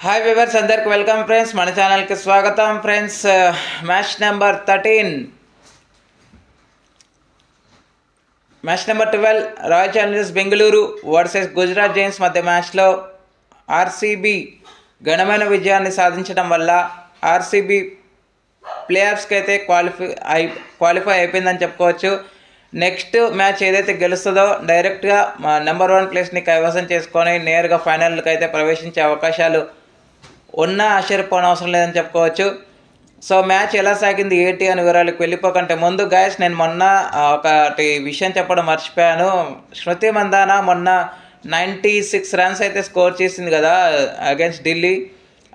Hi viewers అందరికి welcome friends మన ఛానల్కి స్వాగతం friends match number thirteen match number twelve Royal Challengers Bengaluru versus Gujarat Giants మధ్య మ్యాచ్లో ఆర్సీబీ ఘనమైన విజయాన్ని సాధించడం వల్ల ఆర్సీబీ ప్లేఆఫ్స్కి అయితే క్వాలిఫై అయి క్వాలిఫై అయిపోయిందని చెప్పుకోవచ్చు. నెక్స్ట్ మ్యాచ్ ఏదైతే గెలుస్తుందో డైరెక్ట్గా మా నెంబర్ వన్ ప్లేస్ని కైవసం చేసుకొని నేరుగా ఫైనల్కి అయితే ప్రవేశించే అవకాశాలు ఉన్నా అవసరం లేదని చెప్పుకోవచ్చు. సో మ్యాచ్ ఎలా సాగింది ఏంటి అని వివరాలకు వెళ్ళిపోకంటే ముందు గాయస్ నేను మొన్న ఒకటి విషయం చెప్పడం మర్చిపోయాను. శృతి మందాన మొన్న నైంటీ సిక్స్ రన్స్ అయితే స్కోర్ చేసింది కదా అగైన్స్ ఢిల్లీ.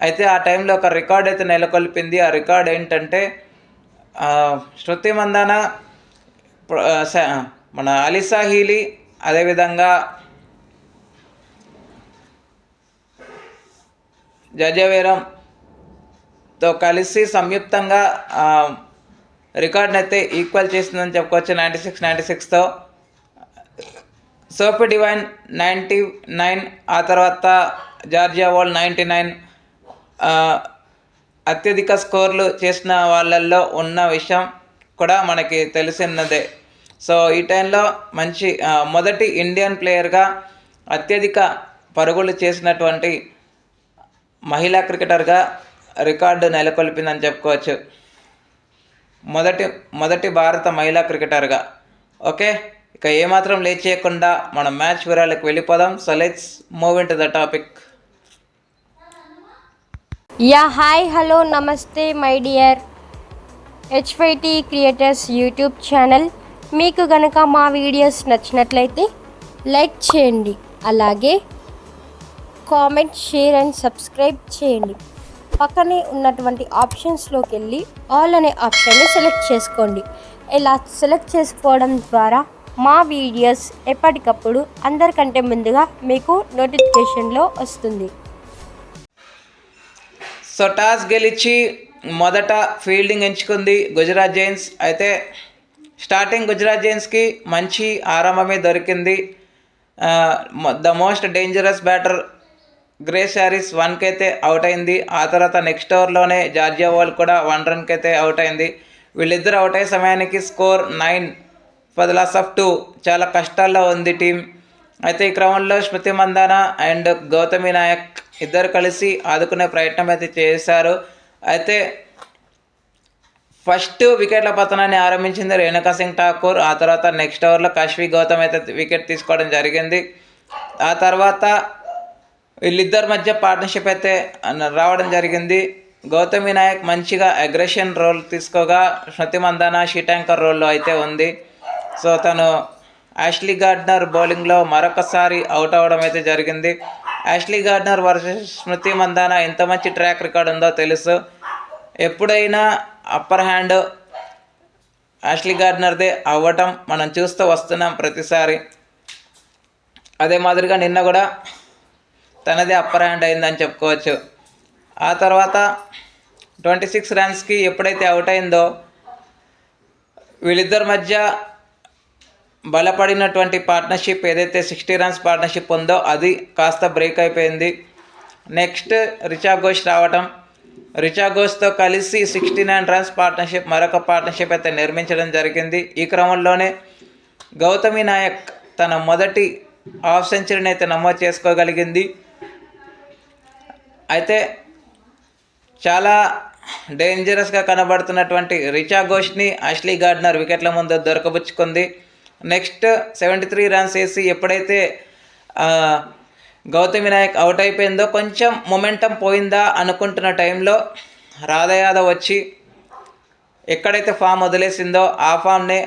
అయితే ఆ టైంలో ఒక రికార్డ్ అయితే నెలకొల్పింది. ఆ రికార్డ్ ఏంటంటే శృతి మందాన మన అలిసా హీలీ అదేవిధంగా జజవీరంతో కలిసి సంయుక్తంగా రికార్డ్ని అయితే ఈక్వల్ చేసిందని చెప్పుకోవచ్చు. నైంటీ సిక్స్ నైంటీ సిక్స్తో సోఫీ డివైన్ నైంటీ నైన్ ఆ తర్వాత జార్జియా వరల్డ్ నైంటీ నైన్ అత్యధిక స్కోర్లు చేసిన వాళ్ళల్లో ఉన్న విషయం కూడా మనకి తెలిసినదే. సో ఈ టైంలో మంచి మొదటి ఇండియన్ ప్లేయర్గా అత్యధిక పరుగులు చేసినటువంటి మహిళా క్రికెటర్గా రికార్డు నెలకొల్పిందని చెప్పుకోవచ్చు. మొదటి మొదటి భారత మహిళా క్రికెటర్గా. ఓకే? ఇక ఏమాత్రం లేచేయకుండా చేయకుండా మనం మ్యాచ్ వివరాలకు వెళ్ళిపోదాం. So let's move in to the topic. Yeah hi hello namaste my dear HYT creators YouTube channel. మీకు గనక మా వీడియోస్ నచ్చినట్లయితే లైక్ చేయండి. అలాగే కామెంట్ షేర్ అండ్ సబ్స్క్రైబ్ చేయండి. పక్కనే ఉన్నటువంటి ఆప్షన్స్లోకి వెళ్ళి ఆల్ అనే ఆప్షన్ని సెలెక్ట్ చేసుకోండి. ఇలా సెలెక్ట్ చేసుకోవడం ద్వారా మా వీడియోస్ ఎప్పటికప్పుడు అందరికంటే ముందుగా మీకు నోటిఫికేషన్లో వస్తుంది. సో టాస్ గెలిచి మొదట ఫీల్డింగ్ ఎంచుకుంది గుజరాత్ జైన్స్. అయితే స్టార్టింగ్ గుజరాత్ జైన్స్కి మంచి ఆరంభమే దొరికింది. The most dangerous batter Grace Harris వన్కి అయితే అవుట్ అయింది ఆ తర్వాత నెక్స్ట్ ఓవర్లోనే జార్జియా వాల్ కూడా వన్ రన్కి అయితే అవుట్ అయింది వీళ్ళిద్దరు అవుట్ అయ్యే సమయానికి score nine for the loss of two చాలా కష్టాల్లో ఉంది టీం అయితే ఈ క్రమంలో స్మృతి మందాన అండ్ గౌతమి నాయక్ ఇద్దరు కలిసి ఆదుకునే ప్రయత్నం అయితే చేశారు. అయితే ఫస్ట్ వికెట్ల పతనాన్ని ఆరంభించింది రేణుకా సింగ్ ఠాకూర్. ఆ తర్వాత నెక్స్ట్ ఓవర్లో కశ్వి గౌతమ్ అయితే వికెట్ తీసుకోవడం జరిగింది. ఆ తర్వాత వీళ్ళిద్దరి మధ్య పార్ట్నర్షిప్ అయితే రావడం జరిగింది. గౌతమి నాయక్ మంచిగా అగ్రెషన్ రోల్ తీసుకోగా శృతి మందాన షీటాంకర్ రోల్లో అయితే ఉంది. సో తను యాష్లీ గార్డ్నర్ బౌలింగ్లో మరొకసారి అవుట్ అవ్వడం అయితే జరిగింది. Ashleigh Gardner versus Smriti Mandhana ఎంత మంచి ట్రాక్ రికార్డ్ ఉందో తెలుసు. ఎప్పుడైనా అప్పర్ హ్యాండ్ యాష్లీ గార్డ్నర్దే అవ్వటం మనం చూస్తూ వస్తున్నాం ప్రతిసారి. అదే మాదిరిగా నిన్న కూడా తనదే అప్పర్ హ్యాండ్ అయిందని చెప్పుకోవచ్చు. ఆ తర్వాత ట్వంటీ సిక్స్ రన్స్కి ఎప్పుడైతే అవుట్ అయిందో వీళ్ళిద్దరి మధ్య బలపడినటువంటి పార్ట్నర్షిప్ ఏదైతే సిక్స్టీ రన్స్ పార్ట్నర్షిప్ ఉందో అది కాస్త బ్రేక్ అయిపోయింది. నెక్స్ట్ రిచా ఘోష్ రావటం. రిచా ఘోష్తో కలిసి సిక్స్టీ నైన్ రన్స్ పార్ట్నర్షిప్ మరొక పార్ట్నర్షిప్ అయితే నిర్మించడం జరిగింది. ఈ క్రమంలోనే గౌతమి నాయక్ తన మొదటి హాఫ్ సెంచరీని అయితే నమోదు చేసుకోగలిగింది. అయితే చాలా డేంజరస్గా కనబడుతున్నటువంటి రిచా ఘోష్ని అష్లీ గార్డ్నర్ వికెట్ల ముందు దొరకబుచ్చుకుంది. నెక్స్ట్ సెవెంటీ త్రీ రన్స్ వేసి ఎప్పుడైతే గౌతమ్ గౌతమి అవుట్ అయిపోయిందో కొంచెం మొమెంటం పోయిందా అనుకుంటున్న టైంలో రాధయాదవ్ వచ్చి ఎక్కడైతే ఫామ్ వదిలేసిందో ఆ ఫామ్నే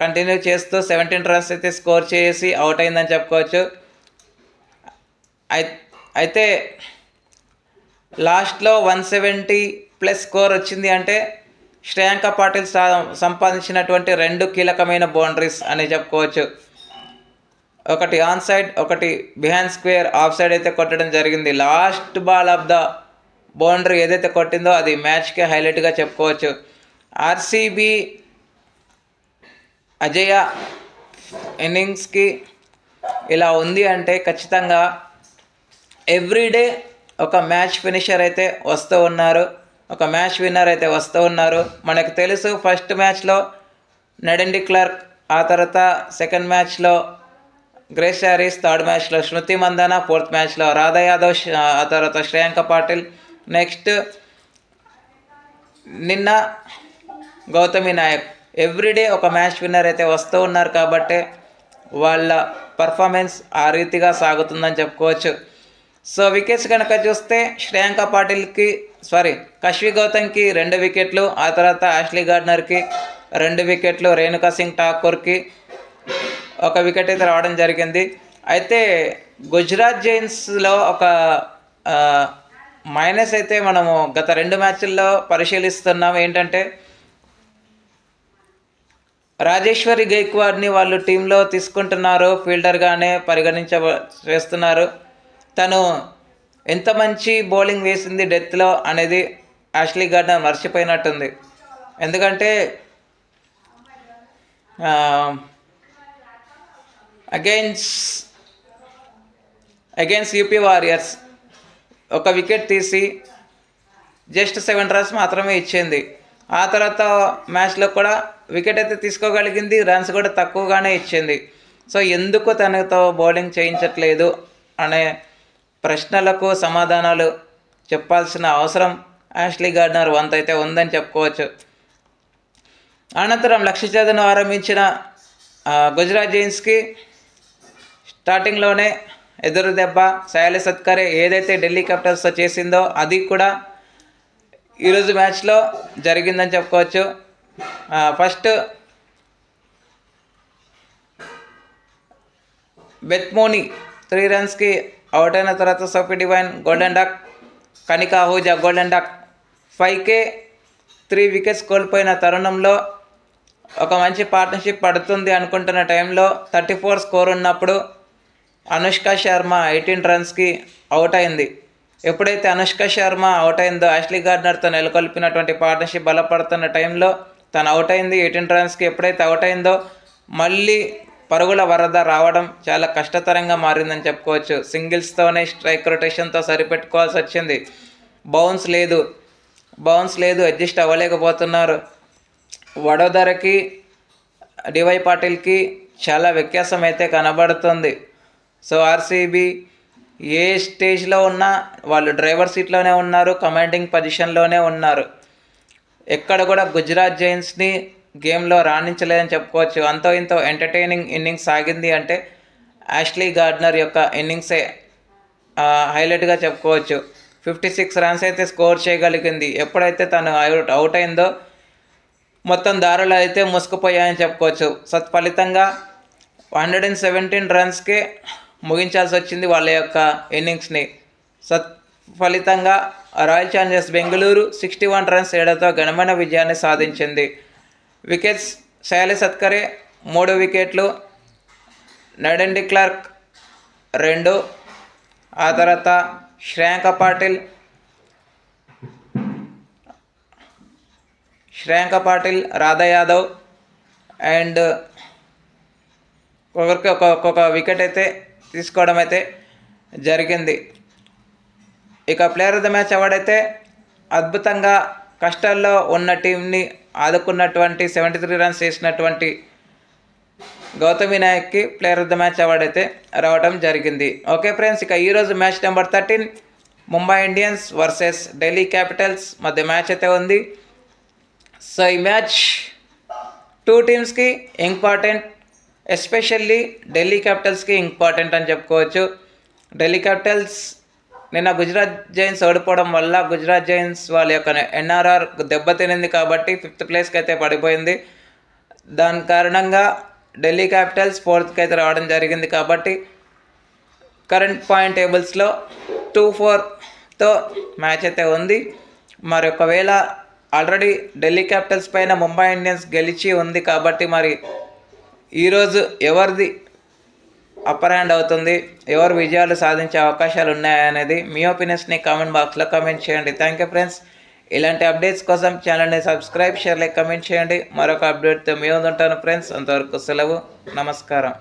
కంటిన్యూ చేస్తూ సెవెంటీన్ రన్స్ అయితే స్కోర్ చేసి అవుట్ అయిందని చెప్పుకోవచ్చు. అయితే లాస్ట్లో వన్ సెవెంటీ ప్లస్ స్కోర్ వచ్చింది అంటే శ్రేయాంక పాటిల్ సా- సంపాదించినటువంటి రెండు కీలకమైన బౌండరీస్ అని చెప్పుకోవచ్చు. ఒకటి ఆన్ సైడ్ ఒకటి బిహాండ్ స్క్వేర్ ఆఫ్ సైడ్ అయితే కొట్టడం జరిగింది. Last ball of the boundary ఏదైతే కొట్టిందో అది మ్యాచ్కి హైలైట్గా చెప్పుకోవచ్చు. ఆర్సీబీ అజయ ఇన్నింగ్స్కి ఇలా ఉంది అంటే ఖచ్చితంగా ఎవ్రీడే ఒక మ్యాచ్ ఫినిషర్ అయితే వస్తూ ఉన్నారు. ఒక మ్యాచ్ విన్నర్ అయితే వస్తూ ఉన్నారు. మనకు తెలుసు ఫస్ట్ మ్యాచ్లో నడెండి క్లర్క్ ఆ తర్వాత సెకండ్ మ్యాచ్లో గ్రేస్ హ్యారీస్ థర్డ్ మ్యాచ్లో శృతి మందన ఫోర్త్ మ్యాచ్లో రాధా యాదవ్ ఆ తర్వాత శ్రేయాంక పాటిల్. నెక్స్ట్ నిన్న గౌతమి నాయక్. ఎవ్రీడే ఒక మ్యాచ్ విన్నర్ అయితే వస్తూ ఉన్నారు కాబట్టి వాళ్ళ పర్ఫార్మెన్స్ ఆ రీతిగా సాగుతుందని చెప్పుకోవచ్చు. సో వికెట్స్ కనుక చూస్తే శ్రేయాంక పాటిల్కి సారీ కశ్వి గౌతమ్కి రెండు వికెట్లు ఆ తర్వాత ఆష్లీ గార్డ్నర్కి రెండు వికెట్లు రేణుకా సింగ్ ఠాకూర్కి ఒక వికెట్ అయితే రావడం జరిగింది. అయితే గుజరాత్ జైన్స్లో ఒక మైనస్ అయితే మనము గత రెండు మ్యాచ్ల్లో పరిశీలిస్తున్నాం ఏంటంటే రాజేశ్వరి గైక్వాడ్ని వాళ్ళు టీంలో తీసుకుంటున్నారు ఫీల్డర్గానే పరిగణించ చేస్తున్నారు. తను ఎంత మంచి బౌలింగ్ వేసింది డెత్లో అనేది యాష్లీ గార్డెన్ మర్చిపోయినట్టుంది. ఎందుకంటే అగైన్స్ అగైన్స్ యూపీ వారియర్స్ ఒక వికెట్ తీసి జస్ట్ సెవెన్ రన్స్ మాత్రమే ఇచ్చింది. ఆ తర్వాత మ్యాచ్లో కూడా వికెట్ అయితే తీసుకోగలిగింది రన్స్ కూడా తక్కువగానే ఇచ్చింది. సో ఎందుకు తనతో బౌలింగ్ చేయించట్లేదు అనే ప్రశ్నలకు సమాధానాలు చెప్పాల్సిన అవసరం యాష్లీ గార్డనర్ వంత అయితే ఉందని చెప్పుకోవచ్చు. అనంతరం లక్ష్య చేతను ఆరంభించిన గుజరాత్ జైన్స్కి స్టార్టింగ్లోనే ఎదురు దెబ్బ సాయలి సత్కరే ఏదైతే ఢిల్లీ క్యాపిటల్స్తో చేసిందో అది కూడా ఈరోజు మ్యాచ్లో జరిగిందని చెప్పుకోవచ్చు. ఫస్ట్ బెత్మోని త్రీ రన్స్కి అవుట్ అయిన తర్వాత Sophie Devine golden duck Kanika Ahuja golden duck ఫైవ్కే three wickets కోల్పోయిన తరుణంలో ఒక మంచి పార్ట్నర్షిప్ పడుతుంది అనుకుంటున్న టైంలో థర్టీ ఫోర్ స్కోర్ ఉన్నప్పుడు అనుష్క శర్మ ఎయిటీన్ రన్స్కి అవుట్ అయింది. ఎప్పుడైతే అనుష్క శర్మ అవుట్ అయిందో యాష్లీ గార్డనర్తో నెలకొల్పినటువంటి పార్ట్నర్షిప్ బలపడుతున్న టైంలో తను అవుట్ అయింది. ఎయిటీన్ రన్స్కి ఎప్పుడైతే అవుట్ అయిందో మళ్ళీ పరుగుల వరద రావడం చాలా కష్టతరంగా మారిందని చెప్పుకోవచ్చు. సింగిల్స్తోనే స్ట్రైక్ రొటేషన్తో సరిపెట్టుకోవాల్సి వచ్చింది. బౌన్స్ లేదు. బౌన్స్ లేదు. అడ్జస్ట్ అవ్వలేకపోతున్నారు. వడోదరకి డివై పాటిల్కి చాలా వ్యత్యాసం అయితే కనబడుతుంది. సో ఆర్సీబీ ఏ స్టేజ్లో ఉన్నా వాళ్ళు డ్రైవర్ సీట్లోనే ఉన్నారు. కమాండింగ్ పొజిషన్లోనే ఉన్నారు. ఎక్కడ కూడా గుజరాత్ జైన్స్ని గేమ్లో రాణించలేదని చెప్పుకోవచ్చు. అంతో ఇంతో ఎంటర్టైనింగ్ ఇన్నింగ్స్ సాగింది అంటే యాష్లీ గార్డ్నర్ యొక్క ఇన్నింగ్సే హైలైట్గా చెప్పుకోవచ్చు. ఫిఫ్టీ సిక్స్ రన్స్ అయితే స్కోర్ చేయగలిగింది. ఎప్పుడైతే తను అవుట్ అవుట్ అయిందో మొత్తం దారులు అయితే మూసుకుపోయాయని చెప్పుకోవచ్చు. సత్ఫలితంగా హండ్రెడ్ అండ్ సెవెంటీన్ రన్స్కే ముగించాల్సి వచ్చింది వాళ్ళ యొక్క ఇన్నింగ్స్ని. సత్ఫలితంగా Royal Challengers Bengaluru sixty one runs ఏడతో ఘనమైన విజయాన్ని సాధించింది. వికెట్స్ శైలి సత్కరే మూడు వికెట్లు నడండి క్లార్క్ రెండు ఆ తర్వాత శ్రేయాంక పాటిల్ శ్రేయాంక పాటిల్ రాధా యాదవ్ అండ్ ఒకరికి ఒక ఒక్కొక్క వికెట్ అయితే తీసుకోవడం అయితే జరిగింది. ఇక ప్లేయర్ ఆఫ్ ద మ్యాచ్ ఎవడైతే అద్భుతంగా కష్టాల్లో ఉన్న టీంని ఆదుకున్నటువంటి సెవెంటీ త్రీ రన్స్ చేసినటువంటి Gautam వినాయక్కి player of the match award అయితే రావడం జరిగింది. ఓకే ఫ్రెండ్స్ ఇక ఈరోజు match number thirteen Mumbai Indians versus Delhi Capitals మధ్య మ్యాచ్ అయితే ఉంది. సో ఈ మ్యాచ్ టూ టీమ్స్కి ఇంపార్టెంట్ ఎస్పెషల్లీ ఢిల్లీ క్యాపిటల్స్కి ఇంపార్టెంట్ అని చెప్పుకోవచ్చు. ఢిల్లీ క్యాపిటల్స్ నిన్న గుజరాత్ జైన్స్ ఓడిపోవడం వల్ల గుజరాత్ జైన్స్ వాళ్ళ యొక్క ఎన్ఆర్ఆర్ దెబ్బతినింది కాబట్టి ఫిఫ్త్ ప్లేస్కి అయితే పడిపోయింది. దాని కారణంగా ఢిల్లీ క్యాపిటల్స్ ఫోర్త్కి అయితే రావడం జరిగింది కాబట్టి కరెంట్ పాయింట్ టేబుల్స్లో టూ ఫోర్తో మ్యాచ్ అయితే ఉంది. మరి ఒకవేళ ఆల్రెడీ ఢిల్లీ క్యాపిటల్స్ పైన ముంబై ఇండియన్స్ గెలిచి ఉంది కాబట్టి మరి ఈరోజు ఎవరిది అప్పర్ హ్యాండ్ అవుతుంది. ఎవరు విజయాలు సాధించే అవకాశాలు ఉన్నాయనేది మీ ఒపీనియన్స్ని కామెంట్ బాక్స్లో కమెంట్ చేయండి. థ్యాంక్ యూ ఫ్రెండ్స్ ఇలాంటి అప్డేట్స్ కోసం ఛానల్ని సబ్స్క్రైబ్ షేర్ లైక్ కమెంట్ చేయండి. మరొక అప్డేట్తో మీ ఉంటాను ఫ్రెండ్స్ అంతవరకు సెలవు. నమస్కారం.